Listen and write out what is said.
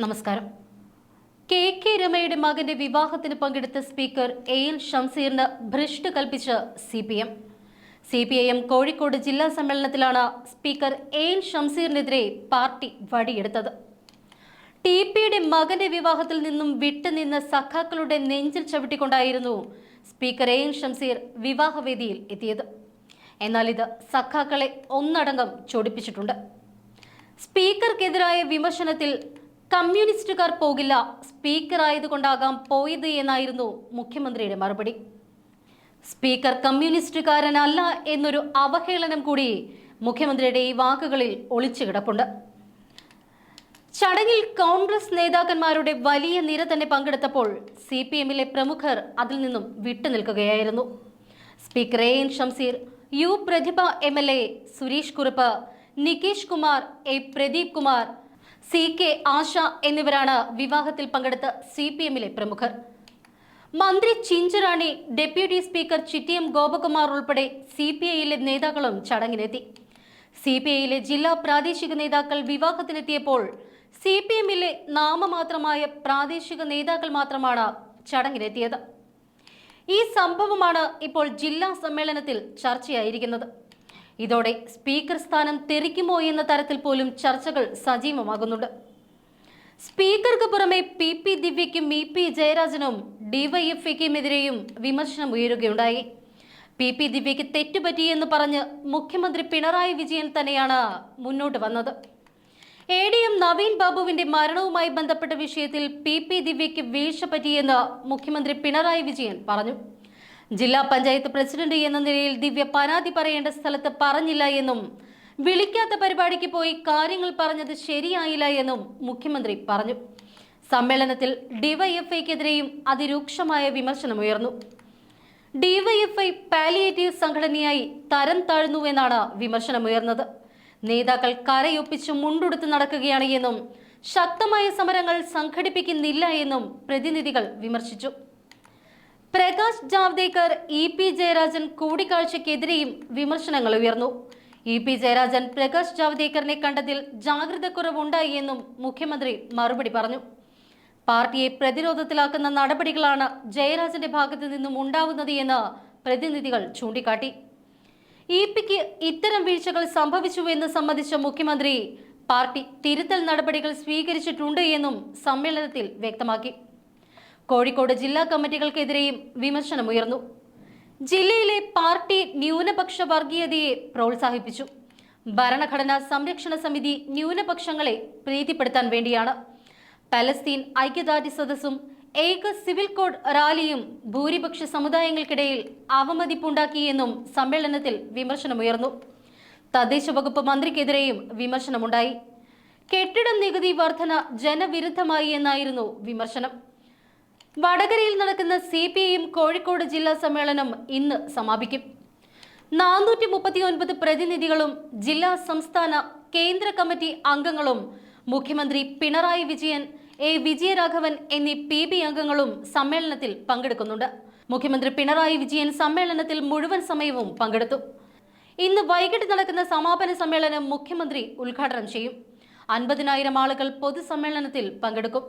നമസ്കാരം. K K രമയുടെ മകന്റെ വിവാഹത്തിന് പങ്കെടുത്ത സ്പീക്കർ എ എൽ ഷംസീറിന് ഭ്രഷ്ട് കൽപ്പിച്ച് C P M. C P I M Kozhikode ജില്ലാ സമ്മേളനത്തിലാണ് സ്പീക്കർ എ എൽ ഷംസീറിനെതിരെ പാർട്ടി വടിയെടുത്തത്. ടി പിയുടെ മകന്റെ വിവാഹത്തിൽ നിന്നും വിട്ടുനിന്ന സഖാക്കളുടെ നെഞ്ചിൽ ചവിട്ടിക്കൊണ്ടായിരുന്നു സ്പീക്കർ എ എൻ ഷംസീർ വിവാഹവേദിയിൽ എത്തിയത്. എന്നാൽ ഇത് സഖാക്കളെ ഒന്നടങ്കം ചൊടിപ്പിച്ചിട്ടുണ്ട്. സ്പീക്കർക്കെതിരായ വിമർശനത്തിൽ കമ്മ്യൂണിസ്റ്റുകാർ പോകില്ല. സ്പീക്കർ ആയതുകൊണ്ടാകാം പോയത് എന്നായിരുന്നു മുഖ്യമന്ത്രിയുടെ മറുപടി. സ്പീക്കർ കമ്മ്യൂണിസ്റ്റുകാരനല്ല എന്നൊരു അവഹേളനം കൂടി മുഖ്യമന്ത്രിയുടെ ഈ വാക്കുകളിൽ ഒളിച്ചു കിടപ്പുണ്ട്. ചടങ്ങിൽ കോൺഗ്രസ് നേതാക്കന്മാരുടെ വലിയ നിര തന്നെ പങ്കെടുത്തപ്പോൾ സി പി എമ്മിലെ പ്രമുഖർ അതിൽ നിന്നും വിട്ടുനിൽക്കുകയായിരുന്നു speaker A N Shamseer U Prathibha M L A Suresh Kurup Nikesh Kumar A Pradeep Kumar C K Asha എന്നിവരാണ് വിവാഹത്തിൽ പങ്കെടുത്ത സി പി എമ്മിലെ പ്രമുഖർ. മന്ത്രി ചിഞ്ചുറാണി ഡെപ്യൂട്ടി സ്പീക്കർ ചിറ്റിയം ഗോപകുമാർ ഉൾപ്പെടെ സി പി ഐയിലെ നേതാക്കളും ചടങ്ങിനെത്തി സി പി ഐയിലെ ജില്ലാ പ്രാദേശിക നേതാക്കൾ വിവാഹത്തിനെത്തിയപ്പോൾ സി പി എമ്മിലെ നാമമാത്രമായ പ്രാദേശിക നേതാക്കൾ മാത്രമാണ് ചടങ്ങിനെത്തിയത് ഈ സംഭവമാണ് ഇപ്പോൾ ജില്ലാ സമ്മേളനത്തിൽ ചർച്ചയായിരിക്കുന്നത്. ഇതോടെ സ്പീക്കർ സ്ഥാനം തെറിക്കുമോ എന്ന തരത്തിൽ പോലും ചർച്ചകൾ സജീവമാകുന്നുണ്ട്. സ്പീക്കർക്ക് പുറമെ പി പി ദിവ്യയ്ക്കും ഇ പി ജയരാജനും ഡിവൈഎഫ്ഐക്കുമെതിരെയും വിമർശനം ഉയരുകയുണ്ടായി. പി പി ദിവ്യയ്ക്ക് തെറ്റുപറ്റിയെന്ന് പറഞ്ഞ് മുഖ്യമന്ത്രി പിണറായി വിജയൻ തന്നെയാണ് മുന്നോട്ട് വന്നത്. എ ഡി എം നവീൻ ബാബുവിന്റെ മരണവുമായി ബന്ധപ്പെട്ട വിഷയത്തിൽ പി പി ദിവ്യയ്ക്ക് വീഴ്ച പറ്റിയെന്ന് മുഖ്യമന്ത്രി പിണറായി വിജയൻ പറഞ്ഞു. ജില്ലാ പഞ്ചായത്ത് പ്രസിഡന്റ് എന്ന നിലയിൽ ദിവ്യ പരാതി പറയേണ്ട സ്ഥലത്ത് പറഞ്ഞില്ല എന്നും വിളിക്കാത്ത പരിപാടിക്ക് പോയി കാര്യങ്ങൾ പറഞ്ഞത് ശരിയായില്ല എന്നും മുഖ്യമന്ത്രി പറഞ്ഞു. സമ്മേളനത്തിൽ ഡിവൈഎഫ്ഐക്കെതിരെയും അതിരൂക്ഷമായ വിമർശനമുയർന്നു. ഡിവൈഎഫ്ഐ പാലിയേറ്റീവ് സംഘടനയായി തരം താഴ്ന്നുവെന്നാണ് വിമർശനമുയർന്നത്. നേതാക്കൾ കരയൊപ്പിച്ച് മുണ്ടുടുത്ത് നടക്കുകയാണ് എന്നും ശക്തമായ സമരങ്ങൾ സംഘടിപ്പിക്കുന്നില്ല എന്നും പ്രതിനിധികൾ വിമർശിച്ചു. പ്രകാശ് ജാവ്ദേക്കർ ഇ പി ജയരാജൻ കൂടിക്കാഴ്ചയ്ക്കെതിരെയും വിമർശനങ്ങൾ ഉയർന്നു. ഇ പി ജയരാജൻ പ്രകാശ് ജാവ്ദേക്കറിനെ കണ്ടതിൽ ജാഗ്രത കുറവുണ്ടായി എന്നും മുഖ്യമന്ത്രി മറുപടി പറഞ്ഞു. പാർട്ടിയെ പ്രതിരോധത്തിലാക്കുന്ന നടപടികളാണ് ജയരാജന്റെ ഭാഗത്തു നിന്നും ഉണ്ടാവുന്നത് എന്ന് പ്രതിനിധികൾ ചൂണ്ടിക്കാട്ടി. ഇ പിക്ക് ഇത്തരം വീഴ്ചകൾ സംഭവിച്ചു എന്ന് സംബന്ധിച്ച മുഖ്യമന്ത്രി പാർട്ടി തിരുത്തൽ നടപടികൾ സ്വീകരിച്ചിട്ടുണ്ട് എന്നും സമ്മേളനത്തിൽ വ്യക്തമാക്കി. കോഴിക്കോട് ജില്ലാ കമ്മിറ്റികൾക്കെതിരെയും വിമർശനമുയർന്നു. ജില്ലയിലെ പാർട്ടി ന്യൂനപക്ഷ വർഗീയതയെ പ്രോത്സാഹിപ്പിച്ചു. ഭരണഘടനാ സംരക്ഷണ സമിതി ന്യൂനപക്ഷങ്ങളെ പ്രീതിപ്പെടുത്താൻ വേണ്ടിയാണ്. പലസ്തീൻ ഐക്യദാർഢ്യ സദസ്സും ഏക സിവിൽ കോഡ് റാലിയും ഭൂരിപക്ഷ സമുദായങ്ങൾക്കിടയിൽ അവമതിപ്പുണ്ടാക്കിയെന്നും സമ്മേളനത്തിൽ വിമർശനമുയർന്നു. തദ്ദേശ വകുപ്പ് മന്ത്രിക്കെതിരെയും വിമർശനമുണ്ടായി. കെട്ടിട നികുതി വർധന ജനവിരുദ്ധമായി എന്നായിരുന്നു വിമർശനം. വടകരയിൽ നടക്കുന്ന സി പി ഐഎം കോഴിക്കോട് ജില്ലാ സമ്മേളനം ഇന്ന് സമാപിക്കും. നാനൂറ്റി മുപ്പത്തി ഒൻപത് പ്രതിനിധികളും ജില്ലാ സംസ്ഥാന കേന്ദ്ര കമ്മിറ്റി അംഗങ്ങളും മുഖ്യമന്ത്രി പിണറായി വിജയൻ എ വിജയരാഘവൻ എന്നീ പി ബി അംഗങ്ങളും സമ്മേളനത്തിൽ പങ്കെടുക്കുന്നുണ്ട്. മുഖ്യമന്ത്രി പിണറായി വിജയൻ സമ്മേളനത്തിൽ മുഴുവൻ സമയവും പങ്കെടുത്തു. ഇന്ന് വൈകിട്ട് നടക്കുന്ന സമാപന സമ്മേളനം മുഖ്യമന്ത്രി ഉദ്ഘാടനം ചെയ്യും. അൻപതിനായിരം ആളുകൾ പൊതുസമ്മേളനത്തിൽ പങ്കെടുക്കും.